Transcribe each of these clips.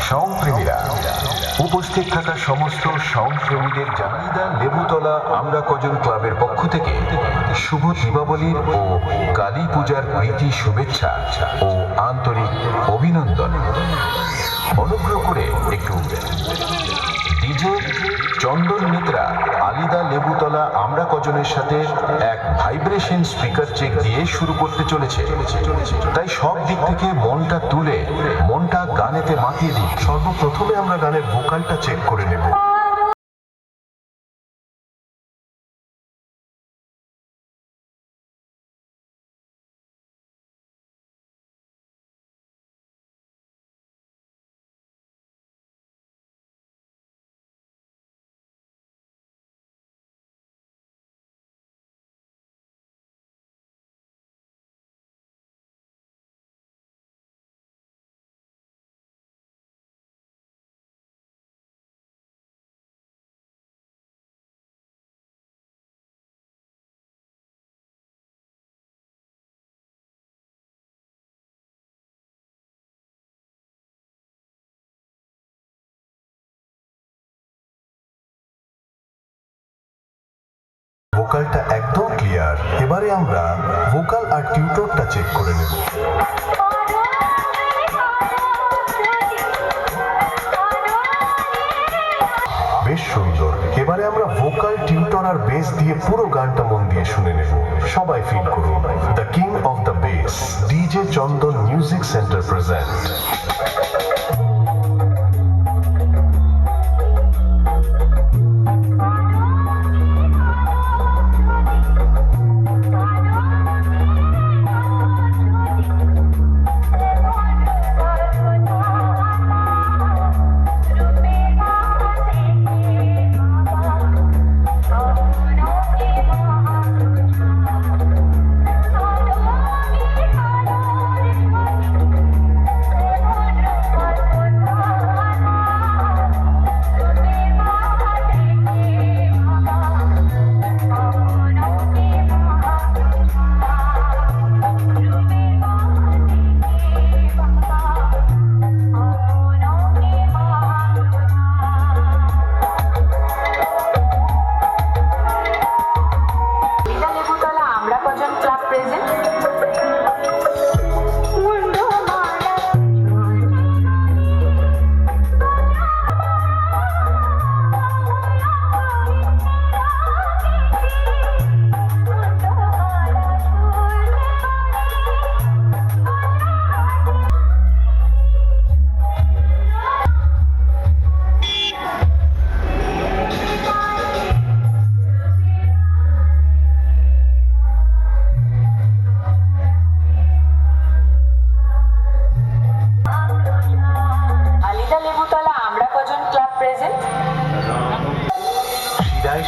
সংপ্রেমীরা উপস্থিত থাকা সমস্ত সংপ্রেমীদের জানাই লেবুতলা আমরা কজন ক্লাবের পক্ষ থেকে শুভ দীপাবলির ও কালী পূজার প্রীতি শুভেচ্ছা ও আন্তরিক অভিনন্দন। অনুগ্রহ করে একটু ডিজে চন্দন মিত্র লেবুতলা আমরা কজনের সাথে এক ভাইব্রেশন স্পিকার চেক দিয়ে শুরু করতে চলেছে। তাই সব দিক থেকে মনটা তুলে, মনটা গানেতে মাতিয়ে দিই সর্বপ্রথমে আমরা গানের ভোকালটা চেক করে নেব। ভোকালটা একদম ক্লিয়ার এবারে আমরা ভোকাল আর টিউটরটা চেক করে নেব। বেশ সুন্দর। এবারে আমরা ভোকাল টিউটর আর বেস দিয়ে পুরো গানটা মন দিয়ে শুনে নেব। সবাই ফিল করুন। The king of the bass DJ Chandan music centre present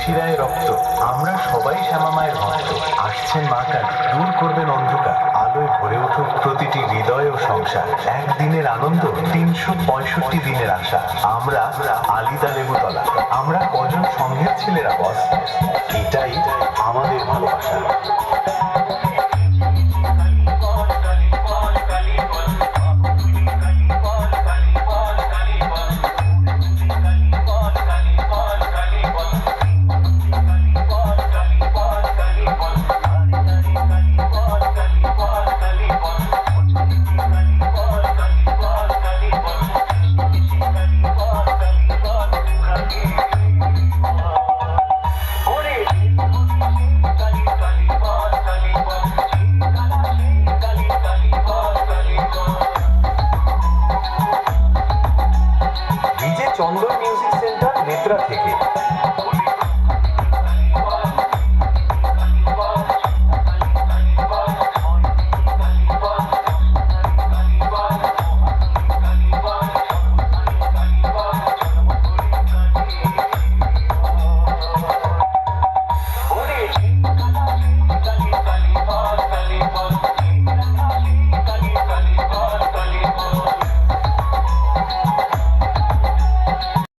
শিরায় রক্ত। আমরা সবাই শ্যামা মায়ের ভক্ত। আসছেন মা কালী দূর করবেন অন্ধকার। আলোয় ভরে উঠুক প্রতিটি হৃদয় ও সংসার। একদিনের আনন্দ তিনশো পঁয়ষট্টি দিনের আশা। আমরা আলিদা লেবুতলা। আমরা কজন সঙ্গের ছেলেরা, বস? এটাই আমাদের ভালোবাসা। DJ Chandan music centre Netra থেকে